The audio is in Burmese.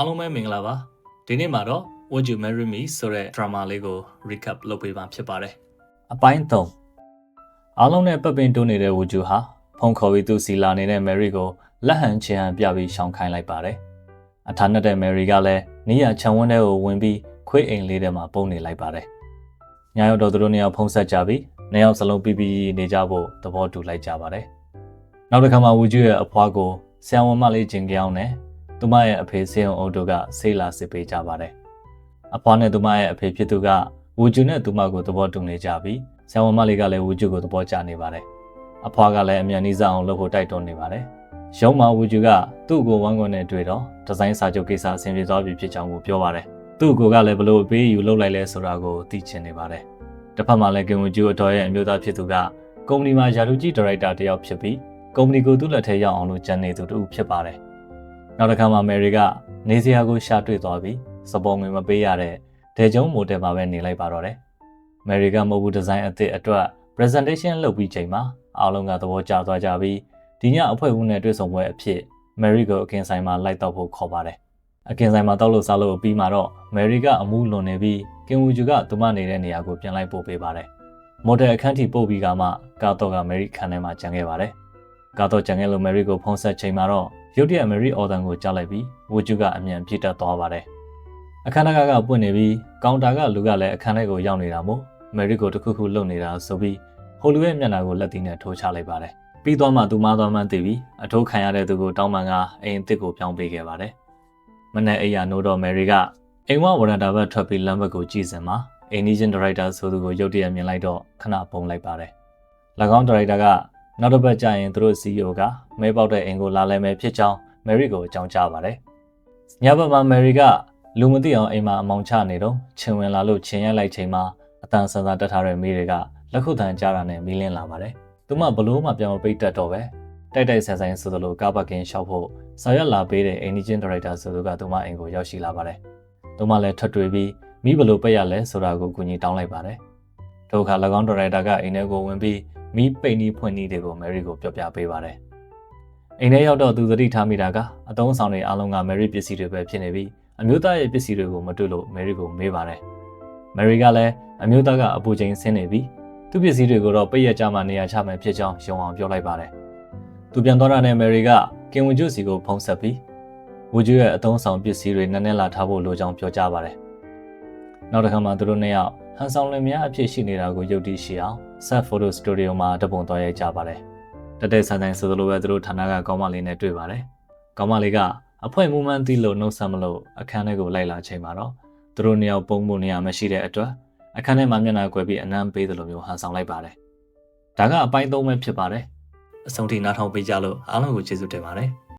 အားလုံးပဲမင်္ဂလာပါဒီနေ့မှာတော့ Would You Marry Me ဆိုတဲ့ drama လေးကို recap လုပ်ပေးပါဖြစ်ပါတယ်အပိုင်း3အားလုံးနဲ့ပတ်ပင်တိုးနေတဲ့ Would You ဟာဖုန်းခေါ်ပြီးသူစီလာနေတဲ့ Mary ကိုလက်ဟန်ချင်ဟန်ပြပြီးရှောင်ခိုင်းလိုက်ပါတယ်အထာနဲ့တဲ့ Mary ကလည်းနီးရခြံဝန်းထဲကိုဝင်ပြီးခွေးအိမ်လေးထဲမှာပုံနေလိုက်ပါတယ်ညရောက်တော့သူတို့နှစ်ယောက်ဖုန်းဆက်ကြပြီးနှစ်ယောက်စလုံးပြီးပြီးနေကြဖို့သဘောတူလိုက်ကြပါတယ်နောက်တစ်ခါမှ Would You ရဲ့အဖွားကိုဆံဝန်မလေးဂျင်ကြောင်းနဲ့ သူမရဲ့အဖေစေအောင်အုပ်တို့ကဆေးလာစစ်ပေးကြပါတယ်။အဖွားနဲ့သူမရဲ့အဖေဖြစ်သူကဝူဂျူနဲ့သူမကိုသဘောတူနေကြပြီးဆံဝမလေးကလည်းဝူဂျူကိုသဘောကျနေပါတယ်။အဖွားကလည်းအမြန်နီးစပ်အောင်လုပ်ဖို့တိုက်တွန်းနေပါတယ်။ရုံးမှာဝူဂျူကသူ့ကိုဝမ်းကွန်နဲ့တွေ့တော့ဒီဇိုင်းစာချုပ်ကိစ္စအဆင်ပြေသွားပြီဖြစ်ကြောင်းကိုပြောပါတယ်။သူ့ကိုကလည်းဘလို့ပေးယူလုပ်လိုက်လဲဆိုတာကိုသိချင်နေပါတယ်။တစ်ဖက်မှာလည်းကင်ဝူဂျူအတော်ရဲ့အမျိုးသားဖြစ်သူကကုမ္ပဏီမှာယာလူကြီးဒါရိုက်တာတယောက်ဖြစ်ပြီးကုမ္ပဏီကိုသူ့လက်ထဲရောက်အောင်လို့ကြံနေသူတူဖြစ်ပါတယ်။ နောက်တစ်ခါမှမယ်ရီကနေစရာကိုရှာတွေ့သွားပြီးစပေါ်ငွေမပေးရတဲ့ဒေဂျုံမိုတယ်မှာပဲနေလိုက်ပါတော့တယ်။မယ်ရီကမဟုတ်ဘူးဒီဇိုင်းအသစ်အတွက် presentation လုပ်ပြီးချိန်မှာအားလုံးကသဘောကျသွားကြပြီးဒီညအဖွဲ့ဝင်နဲ့တွေ့ဆုံပွဲအဖြစ်မယ်ရီကိုအကင်ဆိုင်မှာလိုက်တော့ဖို့ခေါ်ပါတယ်။အကင်ဆိုင်မှာတောက်လို့စားလို့ပြီးမှတော့မယ်ရီကအမှုလွန်နေပြီးကင်ဝူဂျူကသူမနေတဲ့နေရာကိုပြန်လိုက်ပို့ပေးပါတယ်။မော်ဒယ်အခန်းထိပို့ပြီးကမှကာတော့ကမယ်ရီခန်းထဲမှာကျန်ခဲ့ပါတယ်။ကာတော့ကျန်ခဲ့လို့မယ်ရီကိုဖုန်းဆက်ချိန်မှာတော့ ရုတ်တရက်မယ်ရီအော်ဒန်ကိုကြားလိုက်ပြီးဝူဂျူကအမြန်ပြေးတက်သွားပါတယ်။အခန်းထဲကပွင့်နေပြီးကောင်တာကလူကလည်းအခန်းထဲကိုရောက်နေတာမို့မယ်ရီကိုတခုခုလှုပ်နေတာဆိုပြီးဟိုလူရဲ့မျက်နှာကိုလက်သီးနဲ့ထိုးချလိုက်ပါတယ်။ပြီးသွားမှသူမသွားမှန်းသိပြီးအထိုးခံရတဲ့သူကိုတောင်းပန်ကအိမ်အစ်စ်ကိုပြောင်းပေးခဲ့ပါတယ်။မနေ့အိယာနိုးတော့မယ်ရီကအိမ်ဝဝရန်တာဘက်ထွက်ပြီးလမ်းဘက်ကိုကြည့်စင်မှာအိမ်နီးချင်းဒါရိုက်တာဆိုသူကိုရုတ်တရက်မြင်လိုက်တော့ခဏပုံလိုက်ပါတယ်။၎င်းဒါရိုက်တာက နောက်တစ်ပတ်ကျရင်သူတို့ CEO ကမဲပေါက်တဲ့အိမ်ကိုလာလဲမယ်ဖြစ်ကြောင်းမယ်ရီကိုအကြောင်းကြားပါတယ်။ညဘက်မှာမယ်ရီကလူမသိအောင်အိမ်မှာအမောင်ချနေတော့ချင်ဝင်လာလို့ချင်ရိုက်လိုက်ချိန်မှာအတန်ဆန်ဆန်တက်ထားတဲ့မိတွေကလက်ခုပ်တန်ကြားတာနဲ့မီးလင်းလာပါတယ်။သူမဘလို့မှပြန်မပိတ်တတ်တော့ပဲတိုက်တိုက်ဆန်ဆန်ဆိုသလိုကားပါကင်ရှောက်ဖို့ဆောင်ရွက်လာပေးတဲ့အိမ်နီးချင်းဒါရိုက်တာဆိုသူကသူမအိမ်ကိုရောက်ရှိလာပါတယ်။သူမလည်းထွက်တွေ့ပြီးမိဘလို့ပိတ်ရလဲဆိုတာကိုကူညီတောင်းလိုက်ပါတယ်။ဒုက္ခ၎င်းဒါရိုက်တာကအိမ်ထဲကိုဝင်ပြီး မိပိတ်နီးဖွင့်နီးတွေကိုမယ်ရီကိုပြောပြပေးပါတယ်။အိမ်ထဲရောက်တော့သူသတိထားမိတာကအတုံးဆောင်တွေအားလုံးကမယ်ရီပစ္စည်းတွေပဲဖြစ်နေပြီးအမျိုးသားရဲ့ပစ္စည်းတွေကိုမတွေ့လို့မယ်ရီကိုမေးပါတယ်။မယ်ရီကလည်းအမျိုးသားကအပူချိန်ဆင်းနေပြီးသူ့ပစ္စည်းတွေကိုတော့ပိတ်ရကြမှနေရာချမယ်ဖြစ်ကြောင်းယုံအောင်ပြောလိုက်ပါတယ်။သူပြန်သွားတာနဲ့မယ်ရီကကင်ဝဂျုစီကိုဖုံးဆက်ပြီးဝဂျုရဲ့အတုံးဆောင်ပစ္စည်းတွေနည်းနည်းလာထားဖို့လိုကြောင်းပြောကြားပါတယ်။ နောက်တစ်ခါမှသူတို့နှစ်ယောက်ဟန်ဆောင်လင်များအဖြစ်ရှိနေတာကိုယုတ်တိရှိအောင် Set Photo Studio မှာတပုံသွားရိုက်ကြပါတယ်။တက်တဲ့ဆန်ဆန်ဆိုသလိုပဲသူတို့ဌာနကကောင်းမလေးနဲ့တွေ့ပါတယ်။ကောင်းမလေးကအဖွဲမူမှန်းသိလို့နှုတ်ဆက်မလို့အခန်းထဲကိုလိုက်လာချိန်မှာတော့သူတို့နှစ်ယောက်ပုံမှုနေရာမရှိတဲ့အတွက်အခန်းထဲမှာမျက်နှာကွယ်ပြီးအနမ်းပေးသလိုမျိုးဟန်ဆောင်လိုက်ပါတယ်။ဒါကအပိုင်းသုံးပဲဖြစ်ပါတယ်။အဆုံးထိနားထောင်ပေးကြလို့အားလုံးကိုကျေးဇူးတင်ပါတယ်။